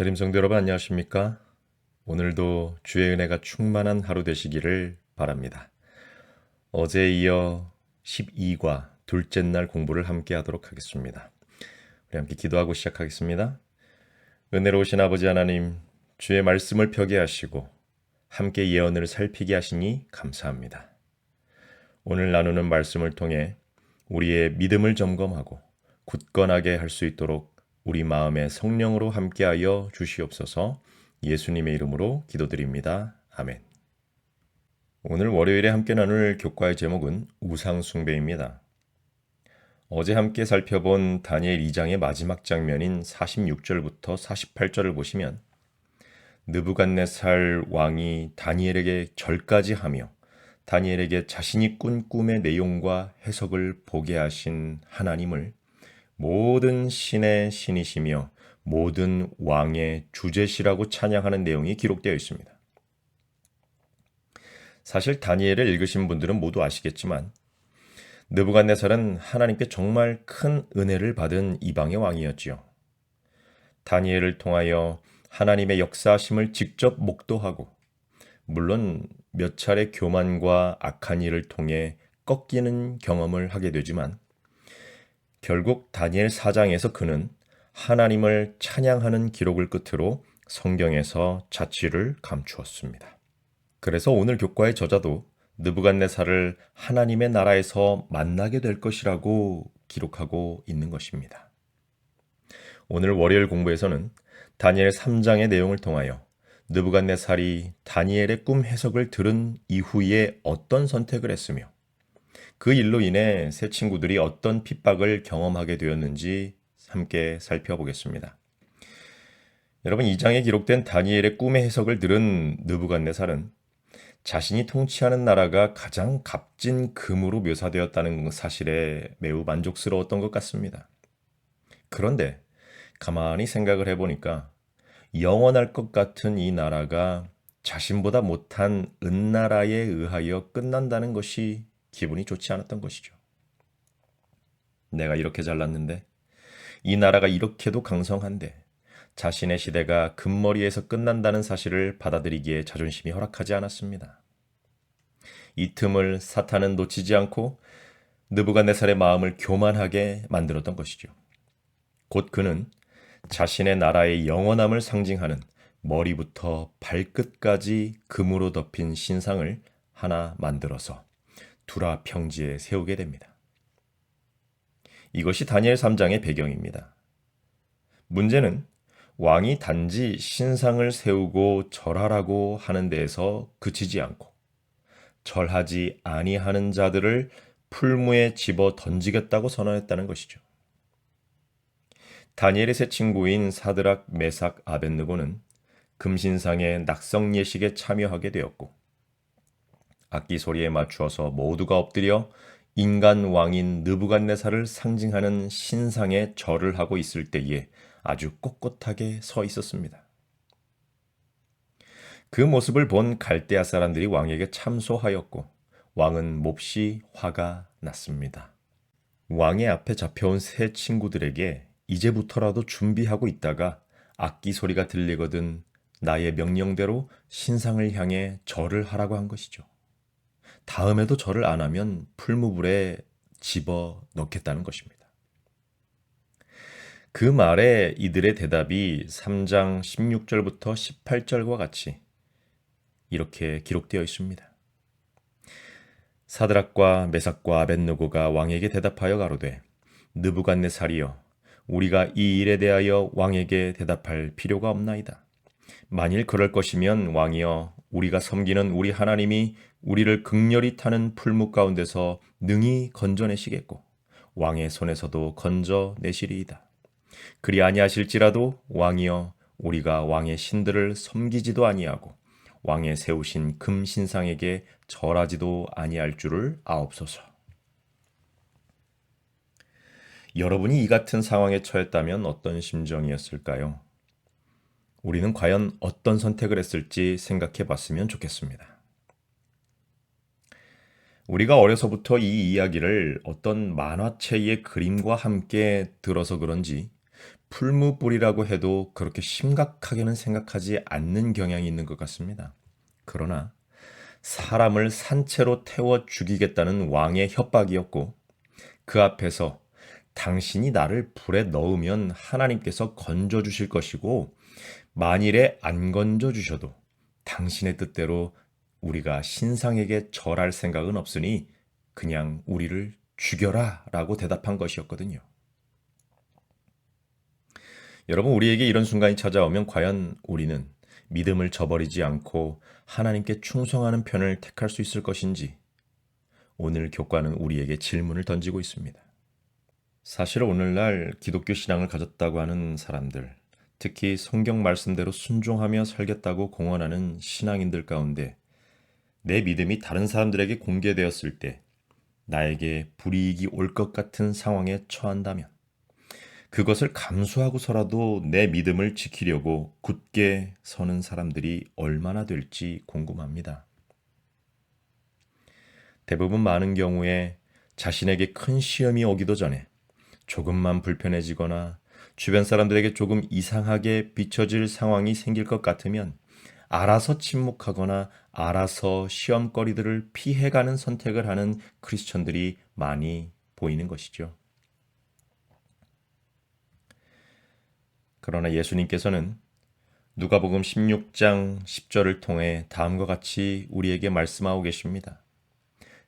재림성도 여러분 안녕하십니까? 오늘도 주의 은혜가 충만한 하루 되시기를 바랍니다. 어제에 이어 12과 둘째 날 공부를 함께 하도록 하겠습니다. 우리 함께 기도하고 시작하겠습니다. 은혜로우신 아버지 하나님, 주의 말씀을 펴게 하시고 함께 예언을 살피게 하시니 감사합니다. 오늘 나누는 말씀을 통해 우리의 믿음을 점검하고 굳건하게 할 수 있도록 우리 마음에 성령으로 함께하여 주시옵소서 예수님의 이름으로 기도드립니다. 아멘. 오늘 월요일에 함께 나눌 교과의 제목은 우상숭배입니다. 어제 함께 살펴본 다니엘 2장의 마지막 장면인 46절부터 48절을 보시면 느부갓네살 왕이 다니엘에게 절까지 하며 다니엘에게 자신이 꾼 꿈의 내용과 해석을 보게 하신 하나님을 모든 신의 신이시며 모든 왕의 주제시라고 찬양하는 내용이 기록되어 있습니다. 사실 다니엘을 읽으신 분들은 모두 아시겠지만 느부갓네살은 하나님께 정말 큰 은혜를 받은 이방의 왕이었지요. 다니엘을 통하여 하나님의 역사심을 직접 목도하고 물론 몇 차례 교만과 악한 일을 통해 꺾이는 경험을 하게 되지만 결국 다니엘 4장에서 그는 하나님을 찬양하는 기록을 끝으로 성경에서 자취를 감추었습니다. 그래서 오늘 교과의 저자도 느부갓네살을 하나님의 나라에서 만나게 될 것이라고 기록하고 있는 것입니다. 오늘 월요일 공부에서는 다니엘 3장의 내용을 통하여 느부갓네살이 다니엘의 꿈 해석을 들은 이후에 어떤 선택을 했으며 그 일로 인해 새 친구들이 어떤 핍박을 경험하게 되었는지 함께 살펴보겠습니다. 여러분 이 장에 기록된 다니엘의 꿈의 해석을 들은 느부갓네살은 자신이 통치하는 나라가 가장 값진 금으로 묘사되었다는 사실에 매우 만족스러웠던 것 같습니다. 그런데 가만히 생각을 해보니까 영원할 것 같은 이 나라가 자신보다 못한 은나라에 의하여 끝난다는 것이 기분이 좋지 않았던 것이죠. 내가 이렇게 잘났는데, 이 나라가 이렇게도 강성한데, 자신의 시대가 금머리에서 끝난다는 사실을 받아들이기에 자존심이 허락하지 않았습니다. 이 틈을 사탄은 놓치지 않고 느부갓네살의 마음을 교만하게 만들었던 것이죠. 곧 그는 자신의 나라의 영원함을 상징하는 머리부터 발끝까지 금으로 덮인 신상을 하나 만들어서 두라 평지에 세우게 됩니다. 이것이 다니엘 3장의 배경입니다. 문제는 왕이 단지 신상을 세우고 절하라고 하는 데에서 그치지 않고 절하지 아니하는 자들을 풀무에 집어 던지겠다고 선언했다는 것이죠. 다니엘의 새 친구인 사드락, 메삭, 아벤느고는 금신상의 낙성 예식에 참여하게 되었고 악기 소리에 맞추어서 모두가 엎드려 인간 왕인 느부갓네살을 상징하는 신상에 절을 하고 있을 때에 아주 꼿꼿하게 서 있었습니다. 그 모습을 본 갈대아 사람들이 왕에게 참소하였고 왕은 몹시 화가 났습니다. 왕의 앞에 잡혀온 새 친구들에게 이제부터라도 준비하고 있다가 악기 소리가 들리거든 나의 명령대로 신상을 향해 절을 하라고 한 것이죠. 다음에도 절을 안 하면 풀무불에 집어 넣겠다는 것입니다. 그 말에 이들의 대답이 3장 16절부터 18절과 같이 이렇게 기록되어 있습니다. 사드락과 메삭과 아벤노고가 왕에게 대답하여 가로되 느부갓네살이여 우리가 이 일에 대하여 왕에게 대답할 필요가 없나이다. 만일 그럴 것이면 왕이여 우리가 섬기는 우리 하나님이 우리를 극렬히 타는 풀무 가운데서 능히 건져내시겠고 왕의 손에서도 건져내시리이다. 그리 아니하실지라도 왕이여 우리가 왕의 신들을 섬기지도 아니하고 왕의 세우신 금 신상에게 절하지도 아니할 줄을 아옵소서. 여러분이 이 같은 상황에 처했다면 어떤 심정이었을까요? 우리는 과연 어떤 선택을 했을지 생각해 봤으면 좋겠습니다. 우리가 어려서부터 이 이야기를 어떤 만화책의 그림과 함께 들어서 그런지 풀무불이라고 해도 그렇게 심각하게는 생각하지 않는 경향이 있는 것 같습니다. 그러나 사람을 산채로 태워 죽이겠다는 왕의 협박이었고 그 앞에서 당신이 나를 불에 넣으면 하나님께서 건져 주실 것이고 만일에 안 건져 주셔도 당신의 뜻대로 우리가 신상에게 절할 생각은 없으니 그냥 우리를 죽여라 라고 대답한 것이었거든요. 여러분, 우리에게 이런 순간이 찾아오면 과연 우리는 믿음을 저버리지 않고 하나님께 충성하는 편을 택할 수 있을 것인지 오늘 교과는 우리에게 질문을 던지고 있습니다. 사실 오늘날 기독교 신앙을 가졌다고 하는 사람들, 특히 성경 말씀대로 순종하며 살겠다고 공언하는 신앙인들 가운데 내 믿음이 다른 사람들에게 공개되었을 때 나에게 불이익이 올 것 같은 상황에 처한다면 그것을 감수하고서라도 내 믿음을 지키려고 굳게 서는 사람들이 얼마나 될지 궁금합니다. 대부분 많은 경우에 자신에게 큰 시험이 오기도 전에 조금만 불편해지거나 주변 사람들에게 조금 이상하게 비춰질 상황이 생길 것 같으면 알아서 침묵하거나 알아서 시험거리들을 피해가는 선택을 하는 크리스천들이 많이 보이는 것이죠. 그러나 예수님께서는 누가복음 16장 10절을 통해 다음과 같이 우리에게 말씀하고 계십니다.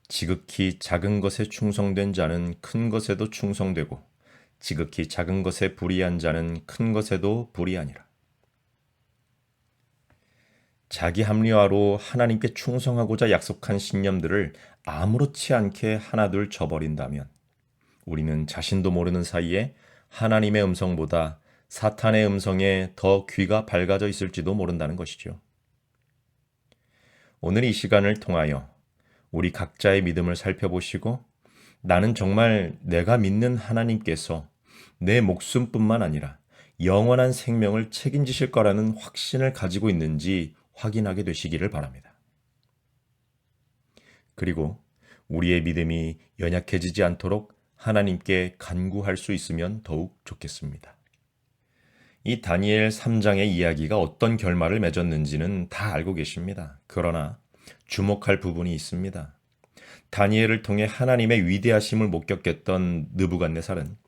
지극히 작은 것에 충성된 자는 큰 것에도 충성되고 지극히 작은 것에 불의한 자는 큰 것에도 불의하니라. 자기 합리화로 하나님께 충성하고자 약속한 신념들을 아무렇지 않게 하나둘 저버린다면 우리는 자신도 모르는 사이에 하나님의 음성보다 사탄의 음성에 더 귀가 밝아져 있을지도 모른다는 것이죠. 오늘 이 시간을 통하여 우리 각자의 믿음을 살펴보시고 나는 정말 내가 믿는 하나님께서 내 목숨뿐만 아니라 영원한 생명을 책임지실 거라는 확신을 가지고 있는지 확인하게 되시기를 바랍니다. 그리고 우리의 믿음이 연약해지지 않도록 하나님께 간구할 수 있으면 더욱 좋겠습니다. 이 다니엘 3장의 이야기가 어떤 결말을 맺었는지는 다 알고 계십니다. 그러나 주목할 부분이 있습니다. 다니엘을 통해 하나님의 위대하심을 목격했던 느부갓네살은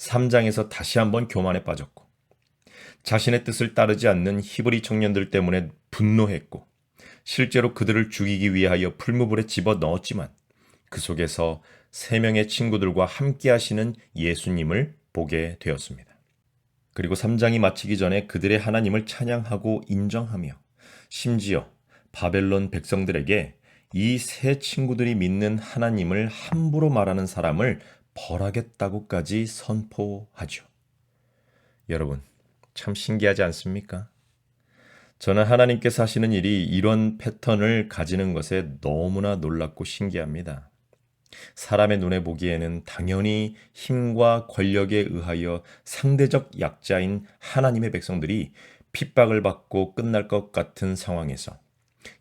3장에서 다시 한번 교만에 빠졌고 자신의 뜻을 따르지 않는 히브리 청년들 때문에 분노했고 실제로 그들을 죽이기 위하여 풀무불에 집어 넣었지만 그 속에서 세 명의 친구들과 함께 하시는 예수님을 보게 되었습니다. 그리고 3장이 마치기 전에 그들의 하나님을 찬양하고 인정하며 심지어 바벨론 백성들에게 이 세 친구들이 믿는 하나님을 함부로 말하는 사람을 벌하겠다고까지 선포하죠. 여러분, 참 신기하지 않습니까? 저는 하나님께서 하시는 일이 이런 패턴을 가지는 것에 너무나 놀랍고 신기합니다. 사람의 눈에 보기에는 당연히 힘과 권력에 의하여 상대적 약자인 하나님의 백성들이 핍박을 받고 끝날 것 같은 상황에서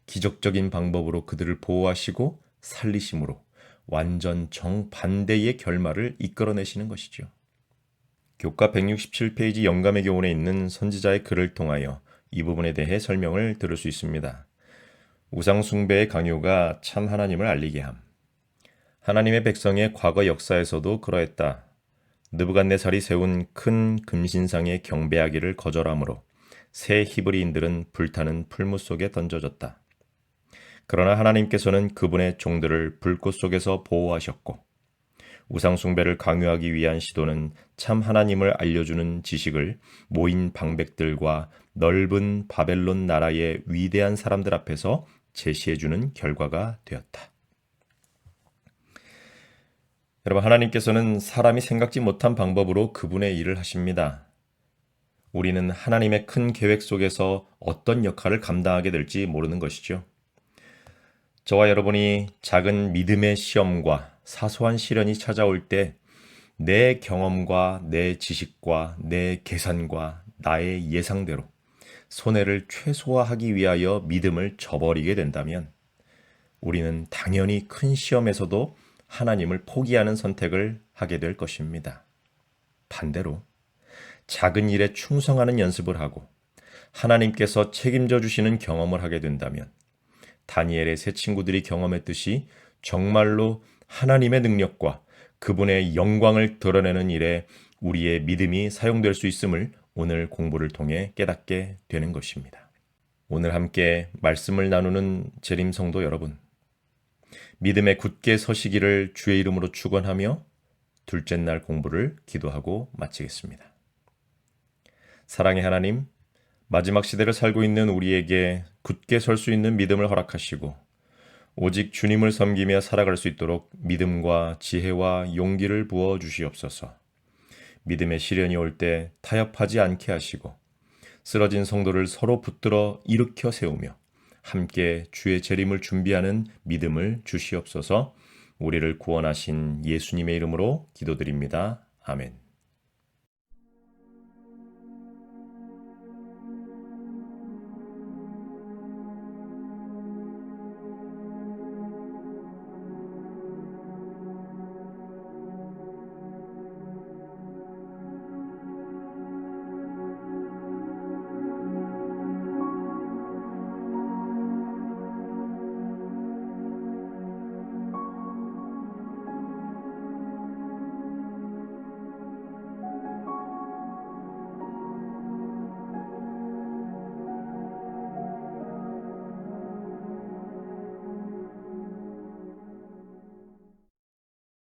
기적적인 방법으로 그들을 보호하시고 살리심으로 완전 정반대의 결말을 이끌어내시는 것이죠. 교과 167페이지 영감의 교훈에 있는 선지자의 글을 통하여 이 부분에 대해 설명을 들을 수 있습니다. 우상숭배의 강요가 참 하나님을 알리게 함. 하나님의 백성의 과거 역사에서도 그러했다. 느부갓네살이 세운 큰 금신상에 경배하기를 거절하므로 새 히브리인들은 불타는 풀무 속에 던져졌다. 그러나 하나님께서는 그분의 종들을 불꽃 속에서 보호하셨고 우상숭배를 강요하기 위한 시도는 참 하나님을 알려주는 지식을 모인 방백들과 넓은 바벨론 나라의 위대한 사람들 앞에서 제시해주는 결과가 되었다. 여러분, 하나님께서는 사람이 생각지 못한 방법으로 그분의 일을 하십니다. 우리는 하나님의 큰 계획 속에서 어떤 역할을 감당하게 될지 모르는 것이죠. 저와 여러분이 작은 믿음의 시험과 사소한 시련이 찾아올 때 내 경험과 내 지식과 내 계산과 나의 예상대로 손해를 최소화하기 위하여 믿음을 저버리게 된다면 우리는 당연히 큰 시험에서도 하나님을 포기하는 선택을 하게 될 것입니다. 반대로 작은 일에 충성하는 연습을 하고 하나님께서 책임져 주시는 경험을 하게 된다면 다니엘의 세 친구들이 경험했듯이 정말로 하나님의 능력과 그분의 영광을 드러내는 일에 우리의 믿음이 사용될 수 있음을 오늘 공부를 통해 깨닫게 되는 것입니다. 오늘 함께 말씀을 나누는 재림 성도 여러분, 믿음에 굳게 서시기를 주의 이름으로 축원하며 둘째 날 공부를 기도하고 마치겠습니다. 사랑의 하나님, 마지막 시대를 살고 있는 우리에게 굳게 설 수 있는 믿음을 허락하시고 오직 주님을 섬기며 살아갈 수 있도록 믿음과 지혜와 용기를 부어 주시옵소서. 믿음의 시련이 올 때 타협하지 않게 하시고 쓰러진 성도를 서로 붙들어 일으켜 세우며 함께 주의 재림을 준비하는 믿음을 주시옵소서. 우리를 구원하신 예수님의 이름으로 기도드립니다. 아멘.